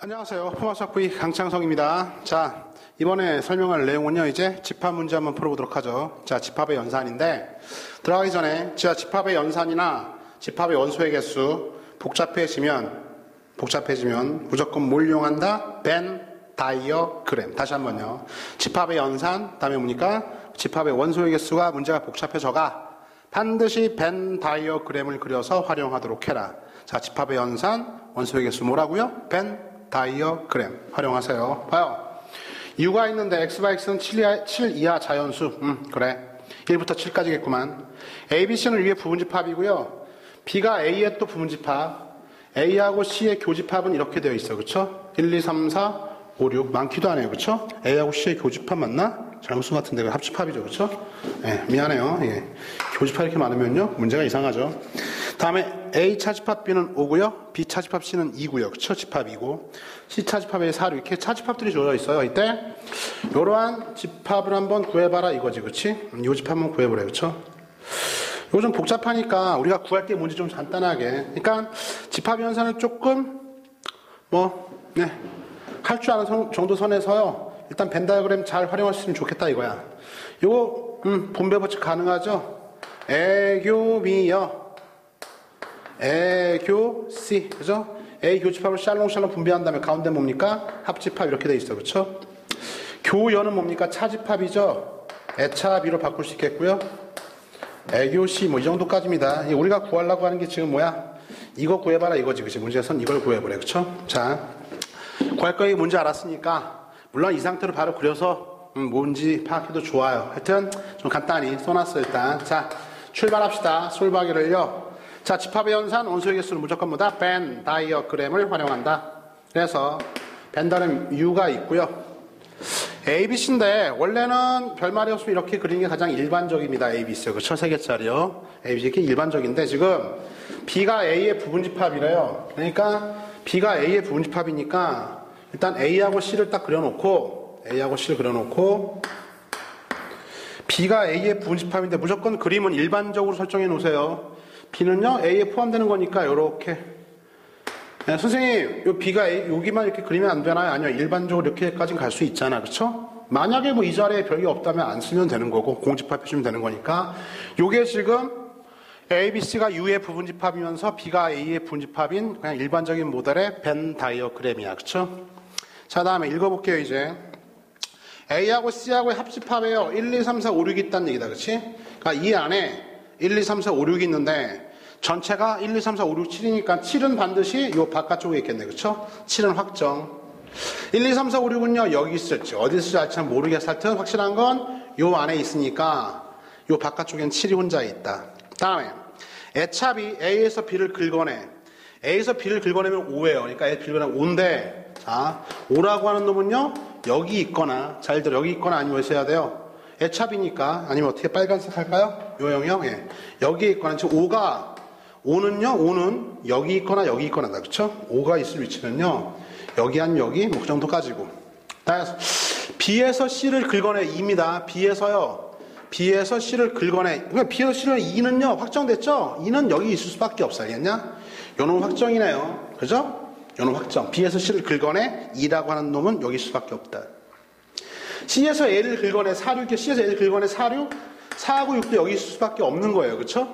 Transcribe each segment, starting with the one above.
안녕하세요. 포마사쿠이 강창성입니다. 자, 이번에 설명할 내용은요, 이제 집합 문제 한번 풀어보도록 하죠. 자, 집합의 연산인데, 들어가기 전에, 자, 집합의 연산이나 집합의 원소의 개수, 복잡해지면, 복잡해지면 무조건 뭘 이용한다? 벤, 다이어그램. 다시 한 번요. 집합의 연산, 다음에 뭡니까? 집합의 원소의 개수가 문제가 복잡해져가 반드시 벤 다이어그램을 그려서 활용하도록 해라. 자, 집합의 연산, 원소의 개수 뭐라고요? 벤 다이어그램 활용하세요. 봐요. u가 있는데 x와 x는 7 이하, 7 이하 자연수. 음, 그래. 1부터 7까지겠구만. a, b, c는 위에 부분집합이고요. b가 a의 또 부분집합. a하고 c의 교집합은 이렇게 되어 있어. 그쵸? 1, 2, 3, 4, 5, 6. 많기도 하네요. 그쵸? a하고 c의 교집합 맞나? 잘못 쓴 것 같은데 그 합집합이죠. 그쵸? 예, 미안해요. 예. 교집합 이렇게 많으면요. 문제가 이상하죠. 다음에 A 차집합 B는 5고요. B 차집합 C는 2고요. 그쵸? 집합이고. C 차집합에 4, 이렇게 차집합들이 주어져 있어요. 이때 이러한 집합을 한번 구해봐라 이거지. 음, 요 집합 한번 구해보래. 그쵸? 이거 좀 복잡하니까 우리가 구할 게 뭔지 좀 간단하게. 그러니까 집합 연산을 조금 뭐, 네. 할 줄 아는 정도 선에서요. 일단 벤 다이어그램 잘 활용하셨으면 좋겠다 이거야. 요거, 음, 분배 법칙 가능하죠? 애교미여. 애교 C 그죠? A 교집합을 샬롱샬롱 분배한 다음에 가운데 뭡니까? 합집합 이렇게 돼 있어 그렇죠? 교연은 뭡니까? 차집합이죠. 애차비로 바꿀 수 있겠고요. C 뭐이 정도까지입니다. 우리가 구하려고 하는 게 지금 뭐야? 이거 구해봐라 이거지 그치? 문제에선 이걸 구해보래 그렇죠? 자 구할 거에 문제 알았으니까 물론 이 상태로 바로 그려서 음, 뭔지 파악해도 좋아요. 하여튼 좀 간단히 써놨어 일단. 자 출발합시다. 솔박이를요. 자, 집합의 연산 원소의 개수는 무조건 뭐다? 벤 다이어그램을 활용한다. 그래서 벤다는 U가 있고요. ABC인데 원래는 별말이 없으면 이렇게 그리는 게 가장 일반적입니다. ABC. 그쵸? 세 개짜리요. ABC 이렇게 일반적인데 지금 B가 A의 부분집합이래요. 그러니까 B가 A의 부분집합이니까 일단 A하고 C를 딱 그려놓고 A하고 C를 그려놓고 B가 A의 부분집합인데 무조건 그림은 일반적으로 설정해 놓으세요. B는요, A에 포함되는 거니까, 요렇게. 네, 선생님, 요 B가 A, 여기만 이렇게 그리면 안 되나요? 아니요. 일반적으로 이렇게까지는 갈수 있잖아. 그쵸? 만약에 뭐 이 자리에 별게 없다면 안 쓰면 되는 거고, 공집합 해주면 되는 거니까. 요게 지금 A, B, C가 U의 부분집합이면서 B가 A의 부분집합인 그냥 일반적인 모델의 벤 다이어그램이야. 그쵸? 자, 다음에 읽어볼게요, 이제. A하고 C하고의 합집합이에요. 1, 2, 3, 4, 5, 6이 있다는 얘기다. 그치? 그러니까 이 안에 1, 2, 3, 4, 5, 6이 있는데 전체가 1, 2, 3, 4, 5, 6, 7이니까 7은 반드시 요 바깥쪽에 있겠네. 그쵸? 7은 확정. 1, 2, 3, 4, 5, 6은요, 여기 있을지, 어디 있을지 알지는 모르겠어. 하여튼 확실한 건 요 안에 있으니까 요 바깥쪽엔 7이 혼자 있다. 다음에 애차비 A에서 B를 긁어내. A에서 B를 긁어내면 5예요. 그러니까 A 긁어내면 5인데, 자, 5라고 하는 놈은요, 여기 있거나, 잘 들어, 여기 있거나 아니면 해야 돼요? 애차비니까, 아니면 어떻게 빨간색 할까요? 요 영역, 예. 여기 있거나, 지금 5가, 5는요, 5는 여기 있거나 여기 있거나, 그쵸? 5가 있을 위치는요, 여기 한 여기, 뭐 그 정도까지고. 따라서, B에서 C를 긁어내 2입니다. B에서요, B에서 C를 긁어내. 그러니까 B에서 C를 2는요, 확정됐죠? 2는 여기 있을 수밖에 없어. 알겠냐? 요놈 확정이네요. 그죠? 요놈 확정. B에서 C를 긁어내 2라고 하는 놈은 여기 있을 수밖에 없다. C에서 L을 4, 6, C에서 L을 긁어내 4, 6, 4하고 6도 여기 있을 수밖에 없는 거예요. 그쵸?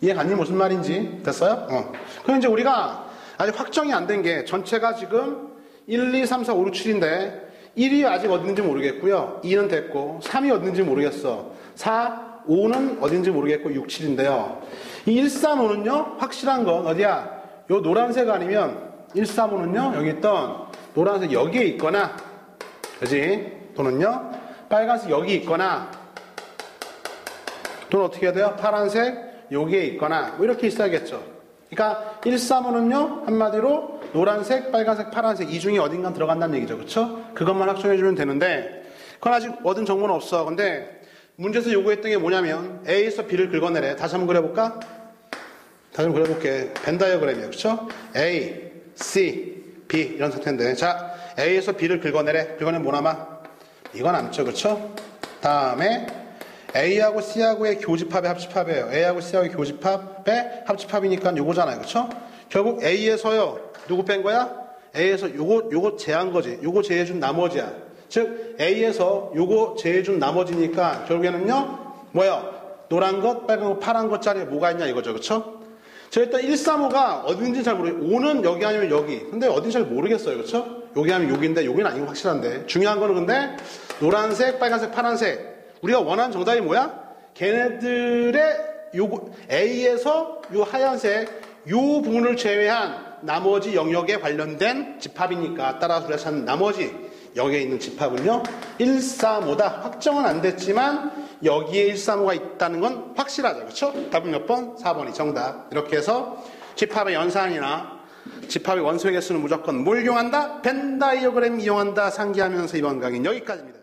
이해 갔니? 무슨 말인지. 됐어요? 어. 그럼 이제 우리가 아직 확정이 안 된 게 전체가 지금 1, 2, 3, 4, 5, 6, 7인데 1이 아직 어딘지 모르겠고요. 2는 됐고 3이 어딘지 모르겠어. 4, 5는 어딘지 모르겠고 6, 7인데요. 이 1, 3, 5는요. 확실한 건 어디야? 요 노란색 아니면 1, 3, 5는요. 여기 있던 노란색 여기에 있거나 그지? 또는요. 빨간색 여기 있거나 또는 어떻게 해야 돼요? 파란색 여기에 있거나 뭐 이렇게 있어야겠죠. 그러니까 1, 3, 5는요. 한마디로 노란색, 빨간색, 파란색 이 중에 어딘가 들어간다는 얘기죠. 그렇죠? 그것만 확정해 주면 되는데 그건 아직 얻은 정보는 없어. 근데 문제에서 요구했던 게 뭐냐면 A에서 B를 긁어내래. 다시 한번 그려볼까? 다시 한번 그려볼게. 벤 다이어그램이에요. 그렇죠? A, C, B 이런 상태인데 자 A에서 B를 긁어내래. 긁어내면 뭐 남아? 이건 남죠. 그렇죠? 다음에 A하고 C하고의 교집합의 합집합이에요. A하고 C하고의 교집합의 합집합이니까 요거잖아요. 그렇죠? 결국 A에서요. 누구 뺀 거야? A에서 요거 요거 제한 거지. 요거 제해 준 나머지야. 즉 A에서 요거 제해 준 나머지니까 결국에는요. 뭐야? 노란 것, 빨간 것, 파란 것짜리 뭐가 있냐 이거죠. 그렇죠? 저 일단 135가 어딘지 잘 모르겠어요. 5는 여기 아니면 여기. 근데 어딘지 잘 모르겠어요. 그렇죠? 여기 하면 여기인데 여기는 거 확실한데. 중요한 거는 근데 노란색, 빨간색, 파란색. 우리가 원하는 정답이 뭐야? 걔네들의 요거 A에서 요 하얀색 요 부분을 제외한 나머지 영역에 관련된 집합이니까 따라서 우리가 찾는 나머지 여기에 있는 집합은요 135다 확정은 안 됐지만 여기에 135가 있다는 건 확실하죠 그렇죠? 답은 몇 번? 4번이 정답 이렇게 해서 집합의 연산이나 집합의 원소에게 쓰는 무조건 뭘 이용한다? 벤 다이어그램 이용한다 상기하면서 이번 강의는 여기까지입니다